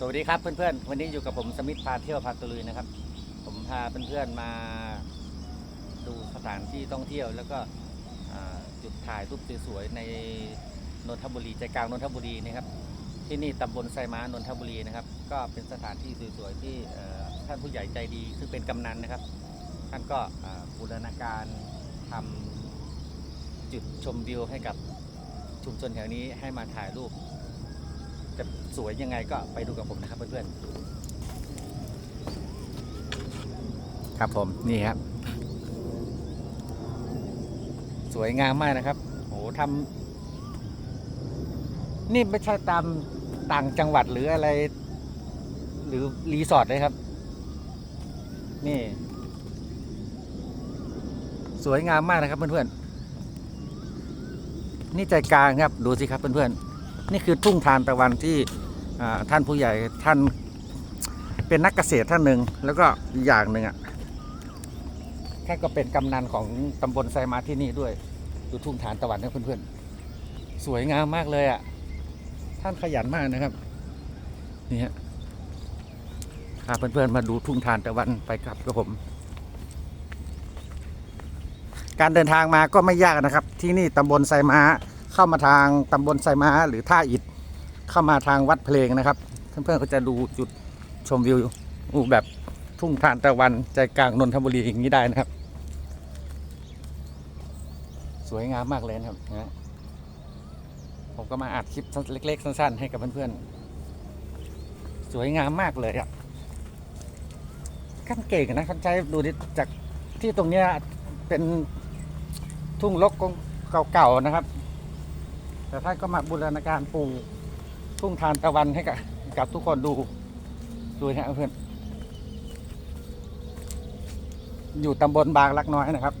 สวัสดีครับเพื่อนๆ วันนี้อยู่กับผมสมิธพาเที่ยวพาตะลุยนะครับ ผมพาเพื่อนๆมาดูสถานที่ท่องเที่ยว แล้วก็จุดถ่ายรูปสวยๆในนนทบุรีใจกลางนนทบุรีนะครับ ที่นี่ตำบลไซม้านนทบุรีนะครับ ก็เป็นสถานที่สวยๆที่ท่านผู้ใหญ่ใจดีซึ่งเป็นกำนันนะครับ ท่านก็บูรณาการทำจุดชมวิวให้กับชุมชนแถวนี้ให้มาถ่ายรูป จะสวยยังไงก็ไปดูกับผมนะครับเพื่อนๆครับผมนี่ครับ สวยงามมากนะครับโหทำนี่ไม่ใช่ตามต่างจังหวัดหรืออะไร หรือรีสอร์ทเลยครับ นี่ สวยงามมากนะครับเพื่อนๆนี่ใจกลางครับ ดูสิครับเพื่อนๆ นี่คือทุ่งทานตะวันที่ท่านผู้ใหญ่ท่านเป็นนักเกษตรท่านหนึ่งแล้วก็อย่างหนึ่งอะท่านก็เป็นกำนันของตำบลไซมาที่นี่ด้วยดูทุ่งทานตะวันนะเพื่อนๆ สวยงามมากเลยอะท่านขยันมากนะครับนี่ฮะพาเพื่อนๆมาดูทุ่งทานตะวันไปกับกับผม การเดินทางมาก็ไม่ยากนะครับ ที่นี่ตำบลไซมา เข้ามาทางตำบลไซม้าหรือท่าอิฐเข้ามาทางวัดเพลงนะครับ เพื่อนๆก็จะดูจุดชมวิวแบบทุ่งทานตะวันใจกลางนนทบุรีอย่างนี้ได้นะครับ สวยงามมากเลยนะครับนะผมก็มาอัดคลิปเล็ก ๆ สั้น ๆ ให้กับเพื่อนๆสวยงามมากเลยอะขั้นเก่งนะขั้นใจดูดิจากที่ตรงเนี้ยเป็นทุ่งลกเก่าๆนะครับ แต่ท่านก็มาบูรณาการปลูกทุ่งทานตะวันให้กับกับทุกคนดูดูฮะเพื่อนอยู่ตำบลบางลักน้อยนะครับ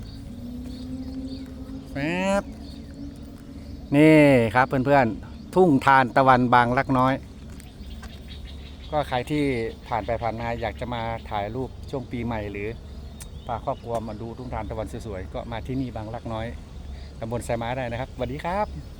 แป๊บนี่ครับเพื่อนๆ ทุ่งทานตะวันบางลักน้อย ก็ใครที่ผ่านไปผ่านมาอยากจะมาถ่ายรูปช่วงปีใหม่หรือพาครอบครัวมาดูทุ่งทานตะวันสวยๆ ก็มาที่นี่บางลักน้อยตำบลไซม้าได้นะครับสวัสดีครับ